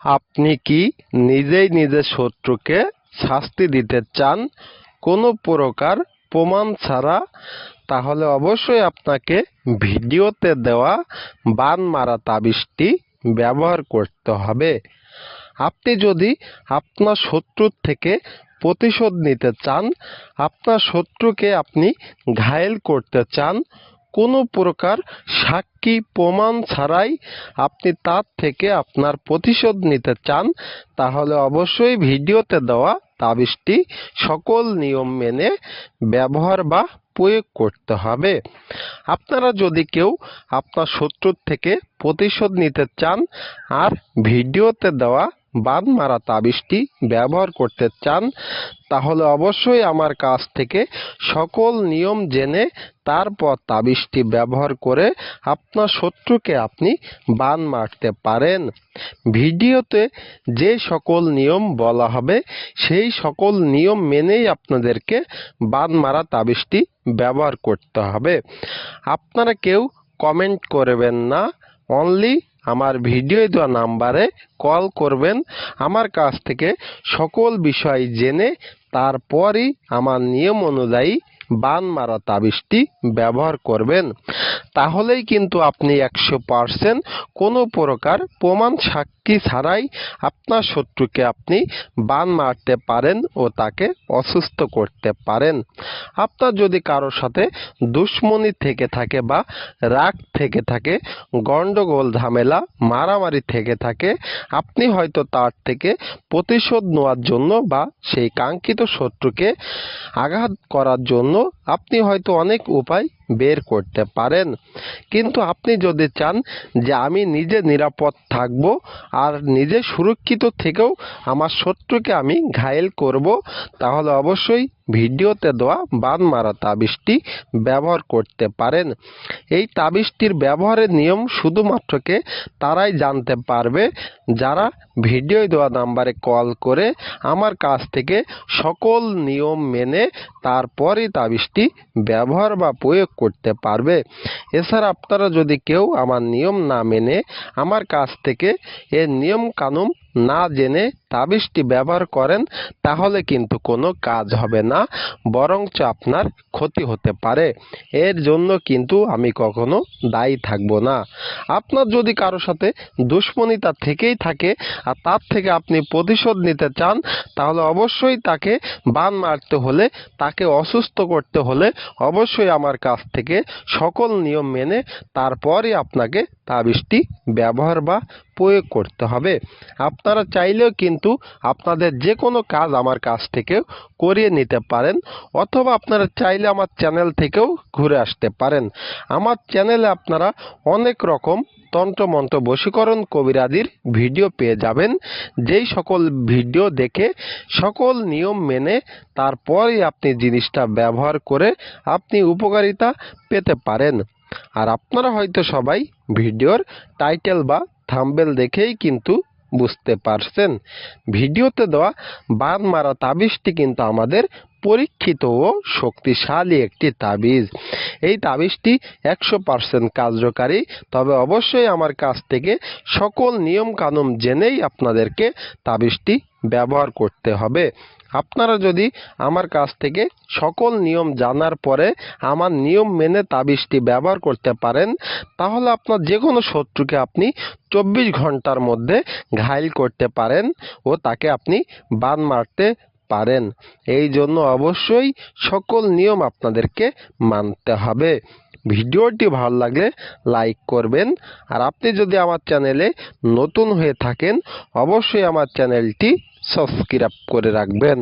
আপনি কি নিজেই নিজের শত্রুকে শাস্তি দিতে চান কোনো প্রকার প্রমাণ ছাড়া, তাহলে অবশ্যই আপনাকে ভিডিওতে দেওয়া বান মারা তাবিজটি ব্যবহার করতে হবে। আপনি যদি আপনার শত্রুর থেকে প্রতিশোধ নিতে চান, আপনার শত্রুকে আপনি ঘায়েল করতে চান কোনো প্রকার সাক্ষী প্রমাণ ছাড়াই আপনি তার থেকে আপনার প্রতিশোধ নিতে চান, তাহলে অবশ্যই ভিডিওতে দেওয়া তাবিজটি সকল নিয়ম মেনে ব্যবহার বা প্রয়োগ করতে হবে। আপনারা যদি কেউ আপনার শত্রুর থেকে প্রতিশোধ নিতে চান, আর ভিডিওতে দেওয়া বান মারা তাবিজটি ব্যবহার করতে চান, তাহলে অবশ্যই আমার কাছ থেকে সকল নিয়ম জেনে তারপর তাবিজটি ব্যবহার করে আপনার শত্রুকে আপনি বান মারতে পারেন। ভিডিওতে যে সকল নিয়ম বলা হবে, সেই সকল নিয়ম মেনেই আপনাদেরকে বান মারা তাবিজটি ব্যবহার করতে হবে। আপনারা কেউ কমেন্ট করবেন না, অনলি আমার ভিডিও দেওয়া নাম্বারে কল করবেন। আমার কাছ থেকে সকল বিষয় জেনে তারপরই আমার নিয়ম অনুযায়ী বান মারা তাবিজটি ব্যবহার করবেন। তাহলেই কিন্তু আপনি একশো পারসেন্ট কোনো প্রকার প্রমাণ সাক্ষী ছাড়াই আপনার শত্রুকে আপনি বান মারতে পারেন ও তাকে অসুস্থ করতে পারেন। আপনার যদি কারোর সাথে দুশ্মনী থেকে থাকে বা রাগ থেকে থাকে, গন্ডগোল, ঝামেলা, মারামারি থেকে থাকে, আপনি হয়তো তার থেকে প্রতিশোধ নেওয়ার জন্য বা সেই কাঙ্ক্ষিত শত্রুকে আঘাত করার জন্য আপনি হয়তো অনেক উপায় বের করতে পারেন। কিন্তু আপনি যদি চান যে আমি নিজে নিরাপদ থাকব আর নিজে সুরক্ষিত থেকেও আমার শত্রুকে আমি ঘায়েল করব, তাহলে অবশ্যই ভিডিওতে দেওয়া বান মারা তাবিজটি ব্যবহার করতে পারেন। এই তাবিজটির ব্যবহারের নিয়ম শুধুমাত্রকে তারাই জানতে পারবে। যারা ভিডিও দেওয়া নাম্বারে কল করে আমার কাছ থেকে সকল নিয়ম মেনে তারপরই তাবিজটি ব্যবহার বা প্রয়োগ করতে পারবে। এছাড়া আপনারা যদি কেউ আমার নিয়ম না মেনে আমার কাছ থেকে এর নিয়ম কানুন না জেনে তাবিজটি ব্যবহার করেন, তাহলে কিন্তু কোনো কাজ হবে না, বরঞ্চ আপনার ক্ষতি হতে পারে। এর জন্য কিন্তু আমি কখনো দায়ী থাকব না। আপনার যদি কারোর সাথে দুশ্মনিতা থেকেই থাকে আর তার থেকে আপনি প্রতিশোধ নিতে চান, তাহলে অবশ্যই তাকে বান মারতে হলে, তাকে অসুস্থ করতে হলে অবশ্যই আমার কাছ থেকে সকল নিয়ম মেনে তারপরই আপনাকে তাবিজটি ব্যবহার বা প্রয়োগ করতে হবে। আপনারা চাইলেও কিন্তু আপনাদের যে কোনো কাজ আমার কাছ থেকে করিয়ে নিতে পারেন অথবা আপনারা চাইলে আমার চ্যানেল থেকেও ঘুরে আসতে পারেন। আমার চ্যানেলে আপনারা অনেক রকম তন্ত্রমন্ত্র বশীকরণ কবিরাদির ভিডিও পেয়ে যাবেন। যেই সকল ভিডিও দেখে সকল নিয়ম মেনে তারপরই আপনি জিনিসটা ব্যবহার করে আপনি উপকারিতা পেতে পারেন। আর আপনারা হয়তো সবাই ভিডিওর টাইটেল বা থাম্বেল দেখেই কিন্তু বুঝতে পারছেন। ভিডিওতে দেওয়া বান মারা তাবিজটি কিন্তু আমাদের পরীক্ষিত ও শক্তিশালী একটি তাবিজ। এই তাবিজটি একশো পার্সেন্ট কার্যকারী, তবে অবশ্যই আমার কাছ থেকে সকল নিয়ম কানুন জেনেই আপনাদেরকে তাবিজটি ব্যবহার করতে হবে। আপনারা যদি আমার কাছ থেকে সকল নিয়ম জানার পরে আমার নিয়ম মেনে তাবিজটি ব্যবহার করতে পারেন, তাহলে আপনার যে কোনো শত্রুকে আপনি চব্বিশ ঘণ্টার মধ্যে ঘায়ল করতে পারেন ও তাকে আপনি বান মারতে পারেন। এই জন্য অবশ্যই সকল নিয়ম আপনাদেরকে মানতে হবে। ভিডিওটি ভালো লাগলে লাইক করবেন। আর আপনি যদি আমার চ্যানেলে নতুন হয়ে থাকেন, অবশ্যই আমার চ্যানেলটি সাবস্ক্রাইব করে রাখবেন।